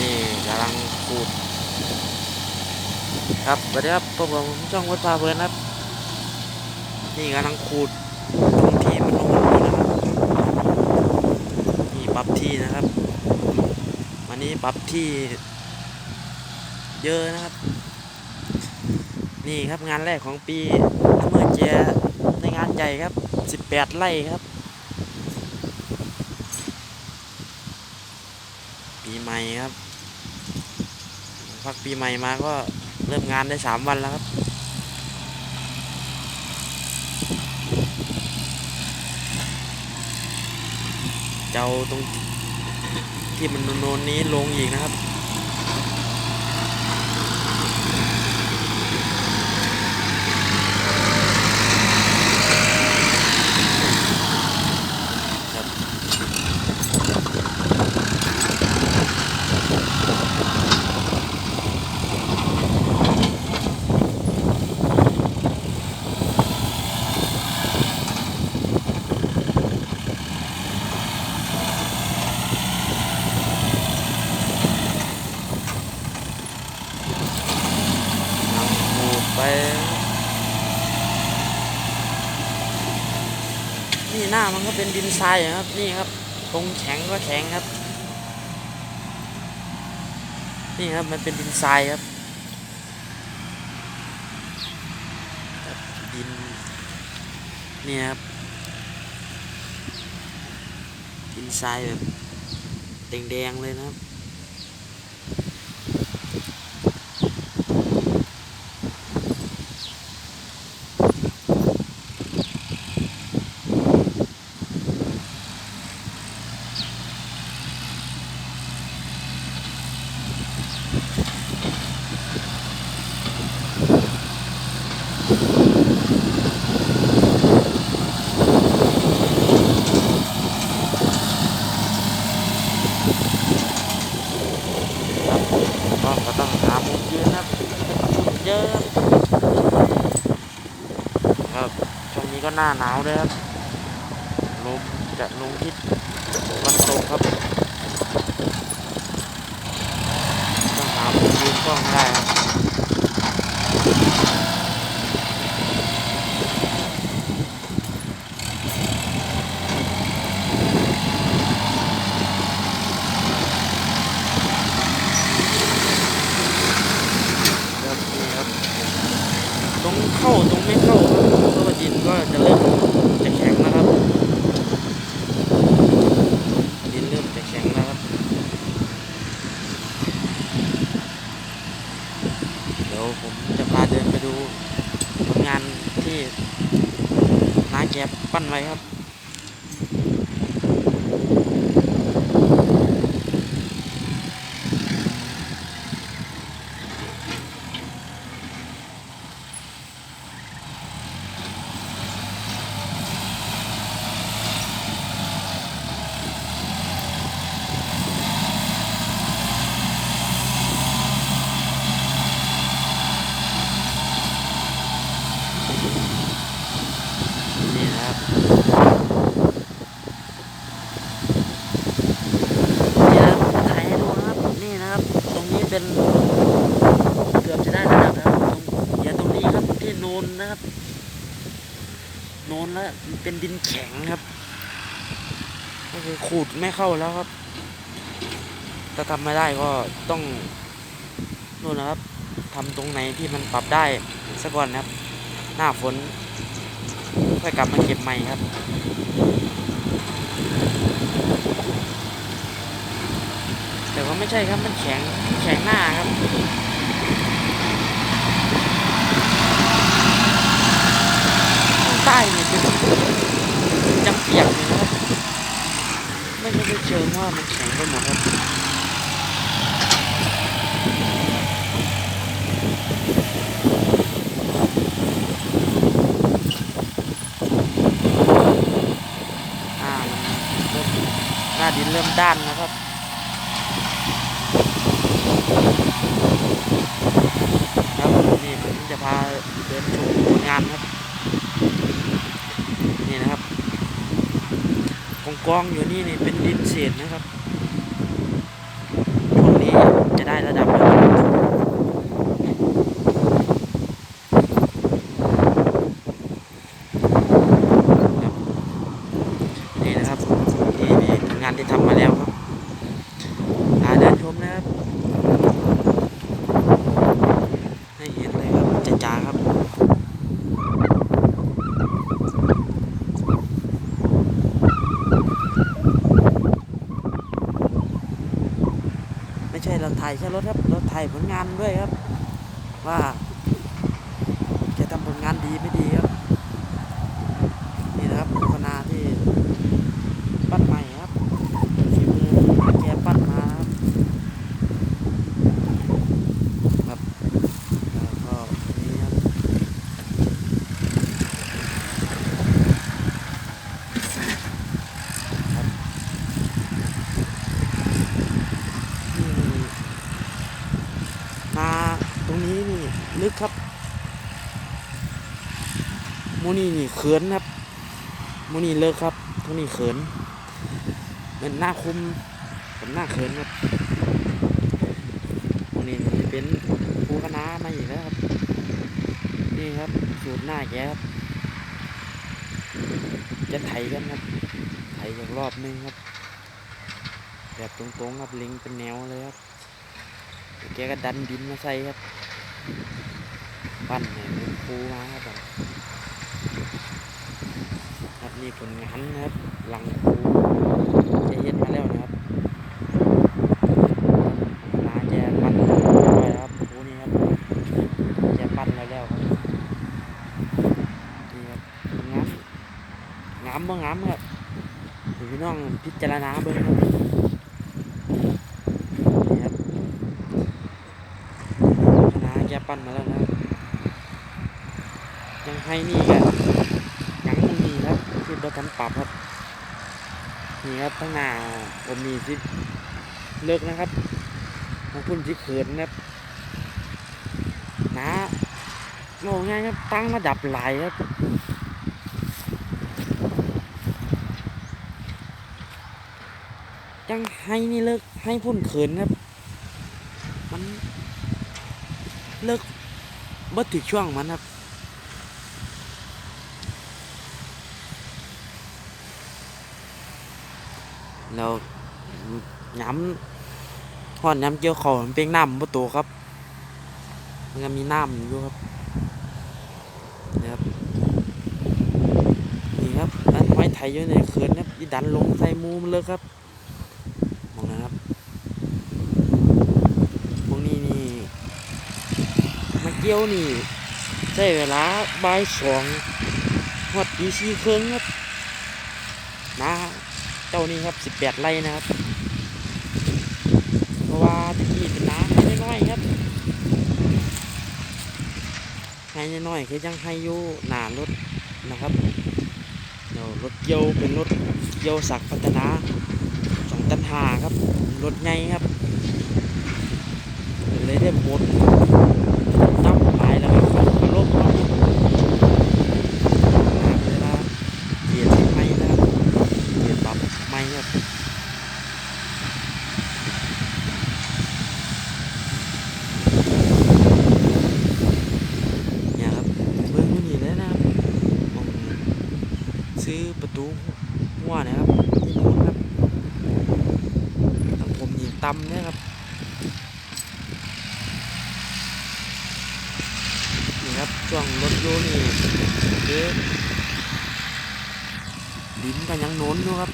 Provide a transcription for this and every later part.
นี่กำลังขูดครับสวัสดีครับพวกผมช่องวัดพาเพลินครับ นี่กำลังขูดตรงที่มันลงนี่นะครับนี่ปรับที่นะครับ วันนี้ปรับที่เยอะนะครับ นี่ครับงานแรกของปีเมื่อเจในงานใหญ่ครับ 18 ไร่ครับ ปีใหม่ครับ พักปีใหม่มาก็เริ่มงานได้สามวันแล้วครับ เจ้าตรงที่มันโนนนี้ลงอีกนะครับ เอาขูดไป นี่หน้ามันก็เป็นดินทรายครับนี่ครับตรงแข็งก็แข็งครับ นี่ครับมันเป็นดินทรายครับครับดินนี่ครับดินทรายแบบแดงๆเลยนะครับ ก็ก็ต้องหามุมยืนครับเยอะครับช่วงนี้ก็ หน้าหนาวเลยครับลมจะลงทิศวันตกครับต้องหามุมยืนกล้องได้ครับครับนี่ครับตรงเข้าตรงไม่เข้าครับเพราะว่าดินก็จะเริ่มจะแข็งแล้วครับ ดินเริ่มจะแข็งแล้วครับ เดี๋ยวผมจะพาเดินไปดูผลงานที่น้าแกปั้นไว้ครับ นี่นะ ครับนี่ครับถ่ายให้ดูนะครับนี่นะครับ ตรงนี้เป็นเกือบจะได้ระดับแล้วครับตรงเดี๋ยวตรงนี้ครับที่โนนนะครับ โนนแล้วเป็นดินแข็งครับ ก็คือขูดไม่เข้าแล้วครับ ถ้าทำไม่ได้ก็ต้องนู่นนะครับทำตรงไหนที่มันปรับได้ซะก่อนนะครับ หน้าฝน ค่อยกลับมาเก็บใหม่ครับแต่ว่าไม่ใช่ครับมันแข็งแข็งหน้าครับใต้เนี่ยเป็นจำเปียกเลยนะครับไม่ไม่ได้เชิงว่ามันแข็งไปหมดครับ อ่ามันเริ่ม หน้าดินเริ่มด้านนะครับครับนี่ผมจะพาเดินชมผลงานครับ นี่นะครับกองกองอยู่นี่นี่เป็นดินเศษนะครับช่วงนี้จะได้ระดับแล้วครับนี่นะครับนี่นี่ผลงานที่ทำมาแล้วครับพาเดินชมนะครับ ให้เห็นเลยครับจะจาครับ ไม่ใช่เรา ถ่ายแค่รถครับเราถ่ายผลงานด้วยครับ ว่าจะทำผลงานดีไม่ดีครับ นี่นะครับโฆษณาที่ปั้นใหม่ครับฝีมือแกปั้นมาครับครับแล้วก็นี่ครับครับนี่นาตรงนี้นี่ลึกครับหมู นี่นี่เขินครับมูนี่เลิกครับตรงนี้เขินเป็นหน้าคุมผมหน้าเขินครับมูนี่นี่เป็นภูคณะมาอีกแล้วครับ นี่ครับสูตรหน้าแกครับ จะไถกันครับ ไถจากรอบนึงครับ แบบตรงๆครับลิงเป็นแนวเลยครับแกก็ดันดินมาใส่ครับ ปั้นเนี่ยเป็นปูมาครับ นี่ผลงานนะครับ หลังปูจะเฮ็ดมาแล้วนะครับนาแกปั้นเรียบร้อยครับปูนี่ครับแกปั้นแล้วแล้วครับนี่ครับงานงามบ่งามครับพี่น้องพิจารณาเบิ่งครับนี่ครับคณะแกปั้นมาแล้วนะ ยังให้นี่กัน ที่บทันปรับครับ นี่ครับทั้างหนาผมมีที่เลิกนะครับของคุณที่เขินครับนะโง่ง่ายครับตั้งระดับหลายครับยังให้นี่เลิกให้พุ่นเขินครับ มันเลิกบ่ถึงช่วงมันครับ แล้วย้ำหอนย้ำเกี่ยวเขาเป็นน้ำประตูครับ มันก็มีน้ำอยู่ครับนี่ครับนี่ครับอันไม้ไถอยู่ในเขื่อนครับอีดันลงใส่มูมเลยครับมองนะครับมองนี้นี่มาเกี่ยวนี่ใช้เวลาบ่ายสองหอดตีสี่ครึ่งครับนะ จ้านี่ครับสิบแปดไร่นะครับ เพราะว่าตะกี้เป็นน้ำให้น้อยๆครับให้น้อยๆคือยังให้อยู่หนารถนะครับเดี๋ยวรถเกี่ยวเป็นรถเกี่ยวสักย์พัฒนาสองตันหาครับ รถไงครับเลยได้หมดน้ำหลายแล้วครับเขาก็ลบเอาเวลาเกียร์ไม่นะครับเกียร์ปรับไม่ครับ เนี่ยครับเบิ้งมันนี่เลยนะครับซื้อประตูหัวนะครับที่นู้นครับทางผมยิงตำเนี่ยครับนี่ครับช่วงรถโยนี่คือดินกันยังโน้นอยู่ครับ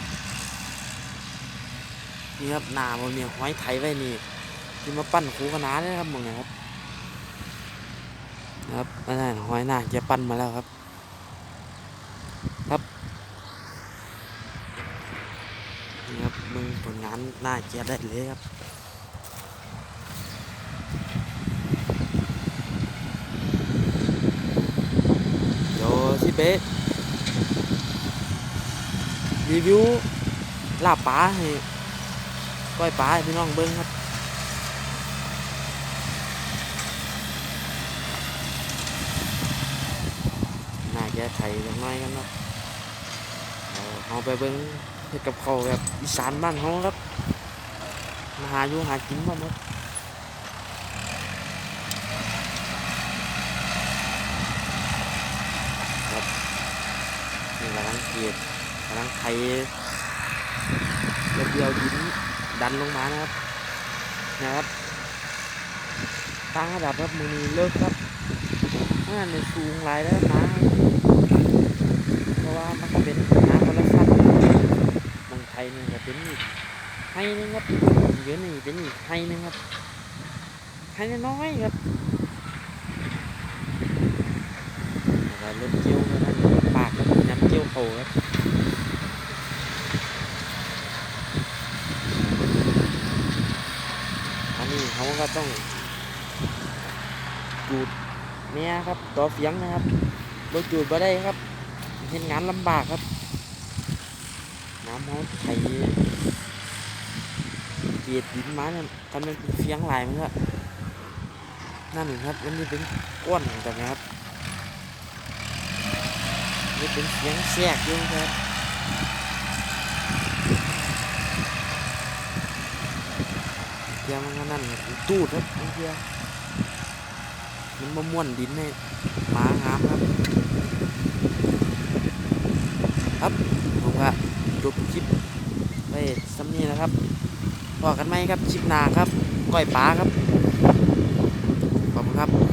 นี่ครับหนาบนเนี่ยห้อยไถไว้นี่ที่มาปั้นคูคณะเนี่ยครับมึงเนี่ยครับนะครับนั่นน่ะหอยหน้าจะปั้นมาแล้วครับ ครับนี่ครับมึงผลงานหน้าเกียได้เลยครับเดี๋ยวสิเป๊ะรีวิวลาบปลาให้ ก้อยป้าพี่น้องเบิ้งครับน่าจะไถ่จังน้กันครับเอาไปเบิ้งเฮ็ดกับเขาแบบอีสานบ้านเขาครับมาหาอยู่หากินบ้างครันี่กำลังเกลียดกำลังไทยเดียวยิ้ม ดันลงมานะครับนะครับตั้งระดับครับมือนีเลิกครับนั่นเลยสูงหลายแล้วนะเพราะว่ามันก็เป็นน้ำคนละสั้นบางไทยนี่ก็เป็นอีกไฮหนึงครับเยอะนี่เป็นอีกไฮหนึงครับไฮน้อยครับแล้วรถเกี่ยวนะครับปากครับยำเกี่ยวเขาครับ อันนี้เขา ก็ต้องจูดเนี่ยครับ ต่อเสียงนะครับรถจูดมาได้ครับ เห็นงานลำบากครับ น้ำเขาไถเกียดดินมาเนี่ยทำเป็นเสียงลายมันก็นั่นครับมันนี่เป็นก้อนแบบนี้ครับนี่เป็นเสียงแทรกอยู่ครับ เทียมันก็นั่นตูดครับเทียมันมาม่วนดินให้หมางามครับ ครับผมก็จบคลิปไปซ้ำนี้นะครับพอกันไหมครับคลิปหน้าครับก้อยปลาครับขอบคุณครับ